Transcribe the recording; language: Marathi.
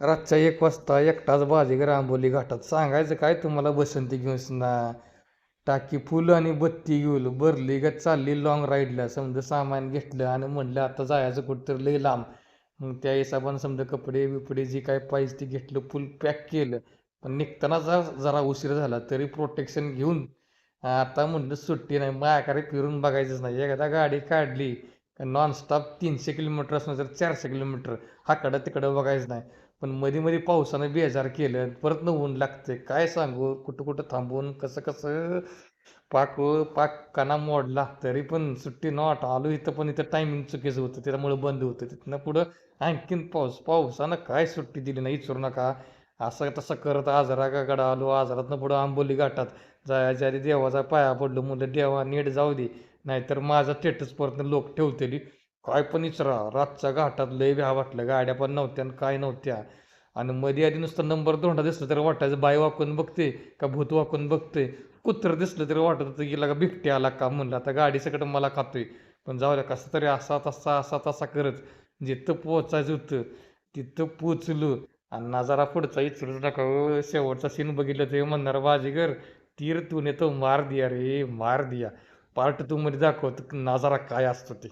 रातच्या एक वाजता एकटाच बाजीगर आंबोली घाटात सांगायचं काय तुम्हाला बसंती घेऊन ना? टाकी फुलं आणि बत्ती घेऊन भरली का चालली लॉंग राईडला समजा सामान घेतलं आणि म्हणलं आता जायचं कुठं लई लांब. मग त्या हिशोबानं समजा कपडे बिपडे जी काय पाहिजे ते घेतलं फुल पॅक केलं. पण निघताना जरा जरा उशीर झाला तरी प्रोटेक्शन घेऊन. आता म्हणलं सुट्टी नाही माझ्याकडे फिरून बघायचंच नाही. एकदा गाडी काढली नॉनस्टॉप तीनशे किलोमीटर असणं तर चारशे किलोमीटर हाकडं तिकडं बघायचं नाही. पण मध्ये मध्ये पावसानं बेजार केलं परत न ऊन लागते काय सांगू? कुठं कुठं थांबून कसं कसं पाक पाक काना मोडला तरी पण सुट्टी नॉट आलो इथं पण इथं टायमिंग चुकीचं होतं. त्याच्यामुळे बंद होतं. तिथनं पुढं आणखीन पाऊस. पावसानं काय सुट्टी दिली नाही विचारू नका. असं तसं करत आजाराकडं आलो. आजारातनं पुढं आंबोली घाटात. जायच्या आधी देवाचा पाया पडलो. मुलं देवा नीट जाऊ दे. नाहीतर माझा स्टेटस परत लोक ठेवतेली. काय पण इचरा रातच्या घाटात लय भ्या वाटलं गाड्या पण नव्हत्या आणि काय नव्हत्या. आणि मध्ये आधी नुसतं नंबर धोंडा दिसलं तर वाटायचं बाय वाकून बघते का भूत वाकून बघते कुत्र दिसलं तरी वाटत होतं गेला का बिबट्या आला का म्हणलं आता गाडी सगळं मला खातोय. पण जाऊ द्या कसं तरी असा तसा असा तसा करत जिथं पोचायचं होतं तिथं पोचलो आणि जरा पुढचा इचरूच नका हो, शेवटचा सीन बघितलं ते म्हणणार बाजीगर तीर तूने तो मार दिया रे मार दिया. पार्ट टू मध्ये दाखवतो नजारा काय असतो ते